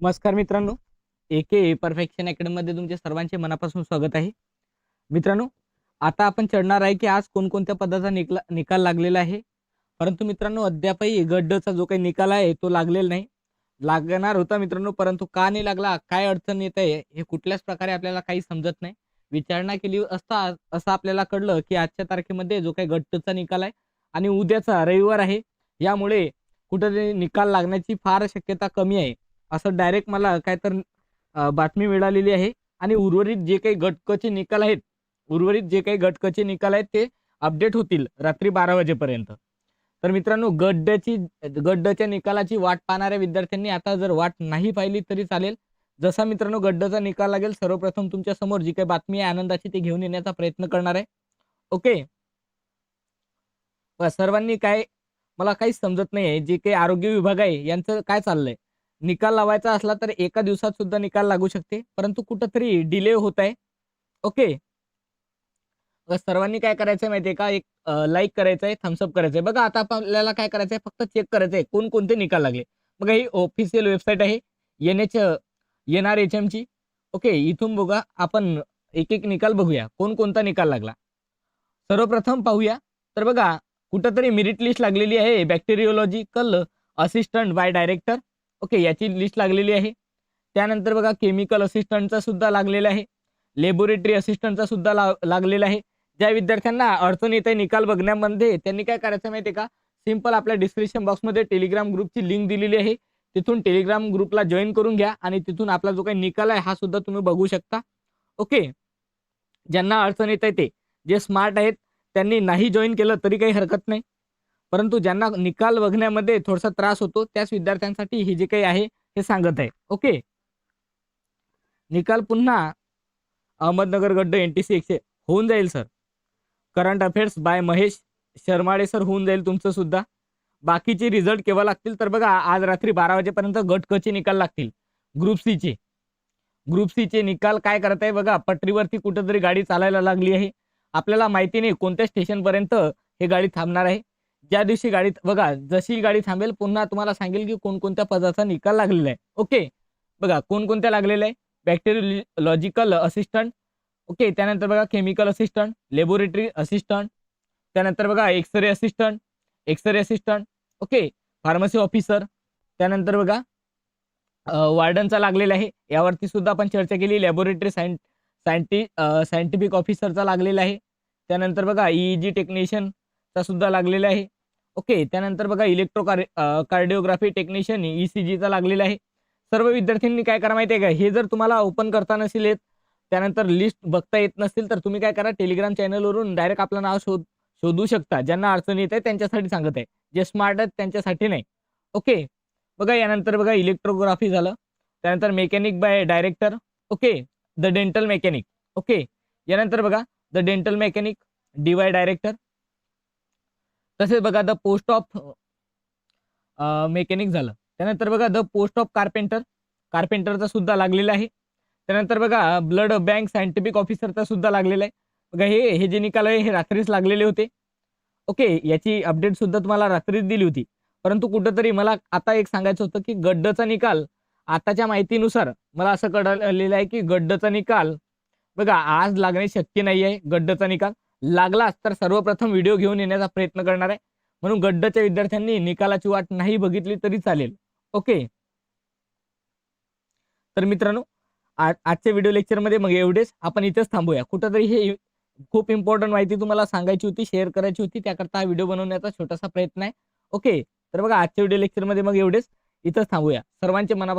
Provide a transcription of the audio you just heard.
नमस्कार मित्रांनो. एके परफेक्शन अकॅडमीमध्ये तुमचे सर्वांचे मनापासून स्वागत आहे. मित्रांनो आता आपण चढणार आहे की आज कोणकोणत्या पदाचा निकला निकाल लागलेला आहे. परंतु मित्रांनो अद्यापही गड्डचा जो काही निकाल आहे तो लागलेला नाही. लागणार होता मित्रांनो परंतु का नाही लागला काय अडचण येत आहे हे कुठल्याच प्रकारे आपल्याला काही समजत नाही. विचारणा केली असता असं आपल्याला कळलं की आजच्या तारखेमध्ये जो काही गट्टचा निकाल आहे आणि उद्याचा रविवार आहे यामुळे कुठेतरी निकाल लागण्याची फार शक्यता कमी आहे. असं डायरेक्ट मला काय तर बातमी मिळालेली आहे. आणि उर्वरित जे काही गटकचे निकाल आहेत उर्वरित जे काही गटकचे निकाल आहेत ते अपडेट होतील रात्री बारा वाजेपर्यंत. तर मित्रांनो गड्ड्याची गड्डच्या निकालाची वाट पाहणाऱ्या विद्यार्थ्यांनी आता जर वाट नाही पाहिली तरी चालेल. जसा मित्रांनो गड्डचा निकाल लागेल सर्वप्रथम तुमच्यासमोर जी काही बातमी आहे आनंदाची ती घेऊन येण्याचा प्रयत्न करणार आहे. ओके? सर्वांनी काय मला काहीच समजत नाही आहे जे काही आरोग्य विभाग आहे यांचं काय चाललंय? निकाल लावायचा असला तर एका दिवसात सुद्धा निकाल लागू शकते. परंतु कुठंतरी डिले होत आहे. ओके सर्वांनी काय करायचंय माहितीये का? एक लाईक करायचंय थम्सअप करायचंय. बघा आता आपल्याला काय करायचंय? फक्त चेक करायचंय. कोण कोणते निकाल लागले? बघा ही ऑफिशियल वेबसाईट आहे. N H N R H ची. ओके इथून बघा आपण एक एक निकाल बघूया. कोण कोणता निकाल लागला? सर्वप्रथम पाहूया. तर बघा कुठंतरी मेरिट लिस्ट लागलेली आहे. Bacteriological assistant by director okay याची लिस्ट लागलेली आहे. त्यानंतर बघा केमिकल असिस्टंटचा सुद्धा लागलेला आहे. लेबोरेटरी असिस्टंटचा सुद्धा ला लागलेला आहे. ज्या विद्यार्थ्यांना अडचण येत आहे निकाल बघण्यामध्ये त्यांनी काय करायचं माहिती आहे का? सिंपल आपल्या डिस्क्रिप्शन बॉक्समध्ये टेलिग्राम ग्रुपची लिंक दिलेली आहे. तिथून टेलिग्राम ग्रुपला जॉईन करून घ्या आणि तिथून आपला जो काही निकाल आहे हा सुद्धा तुम्ही बघू शकता. ओके. ज्यांना अडचण येत आहे ते जे स्मार्ट आहेत त्यांनी नाही जॉईन केलं तरी काही हरकत नाही. परंतु ज्यांना निकाल बघण्यामध्ये थोडासा त्रास होतो त्याच विद्यार्थ्यांसाठी हे जे काही आहे हे सांगत आहे. ओके? निकाल पुन्हा अहमदनगर गड्ड एन टी सी एकशे होऊन जाईल sir. Current affairs by Mahesh Sharmale sir होऊन जाईल तुमचं सुद्धा. बाकीचे रिझल्ट केव्हा लागतील? तर बघा आज रात्री बारा वाजेपर्यंत गट क चे निकाल लागतील. ग्रुप सी चे. ग्रुप सी चे निकाल काय करत आहे? बघा पटरीवरती कुठंतरी गाडी चालायला लागली आहे. आपल्याला माहिती नाही कोणत्या स्टेशनपर्यंत हे गाडी थांबणार आहे. ज्या दिवशी गाडी बघा जशी गाडी थांबेल पुन्हा तुम्हाला सांगेल की कोणकोणत्या पदाचा निकाल लागलेला आहे. ओके? बघा कोणकोणत्या लागलेल्या आहे? Bacteriological assistant okay? त्यानंतर बघा केमिकल असिस्टंट लॅबोरेटरी असिस्टंट त्यानंतर बघा xray assistant xray assistant okay? Pharmacy officer त्यानंतर बघा वार्डनचा लागलेला आहे. यावरती सुद्धा आपण चर्चा केली. लॅबोरेटरी सायं सायंटि सायंटिफिक ऑफिसरचा लागलेला आहे. त्यानंतर बघा ई जी टेक्निशियनचा सुद्धा लागलेला आहे. ओके त्यानंतर बघा electrocardiography technician E C जीचा लागलेला आहे. सर्व विद्यार्थ्यांनी काय करा माहिती आहे का? हे जर तुम्हाला ओपन करता नसेल येत त्यानंतर लिस्ट बघता येत नसेल तर तुम्ही काय करा टेलिग्राम चॅनलवरून डायरेक्ट आपलं नाव शोध शोधू शकता. ज्यांना अडचण येत आहे त्यांच्यासाठी सांगत आहे. जे स्मार्ट आहेत त्यांच्यासाठी नाही. ओके बघा यानंतर बघा इलेक्ट्रोग्राफी झालं. त्यानंतर mechanic by director okay the dental mechanic okay यानंतर बघा the dental mechanic D Y director तसेच बघा द पोस्ट ऑफ मेकॅनिक झालं. त्यानंतर बघा द पोस्ट ऑफ कार्पेंटर कार्पेंटरचा सुद्धा लागलेला आहे. त्यानंतर बघा ब्लड बँक सायंटिफिक ऑफिसरचा सुद्धा लागलेला आहे. बघा हे हे जे निकाल आहे हे रात्रीच लागलेले होते. ओके याची अपडेट सुद्धा तुम्हाला रात्रीच दिली होती. परंतु कुठंतरी मला आता एक सांगायचं होतं की गड्डचा निकाल आताच्या माहितीनुसार मला असं कळलेलं आहे की गड्डचा निकाल बघा आज लागणे शक्य नाही आहे गड्डचा निकाल. लागलाच तर सर्वप्रथम व्हिडिओ घेऊन येण्याचा प्रयत्न करणार आहे. म्हणून गड्डच्या विद्यार्थ्यांनी निकालाची वाट नाही बघितली तरी चालेल. ओके? तर मित्रांनो आजच्या व्हिडिओ लेक्चरमध्ये मग एवढेच. आपण इथेच थांबूया. कुठंतरी हे खूप इम्पॉर्टंट माहिती तुम्हाला सांगायची होती शेअर करायची होती. त्याकरता हा व्हिडिओ बनवण्याचा छोटासा प्रयत्न आहे. ओके? तर बघा आजच्या व्हिडिओ लेक्चरमध्ये मग एवढेच. इथंच थांबूया. सर्वांचे मनापासून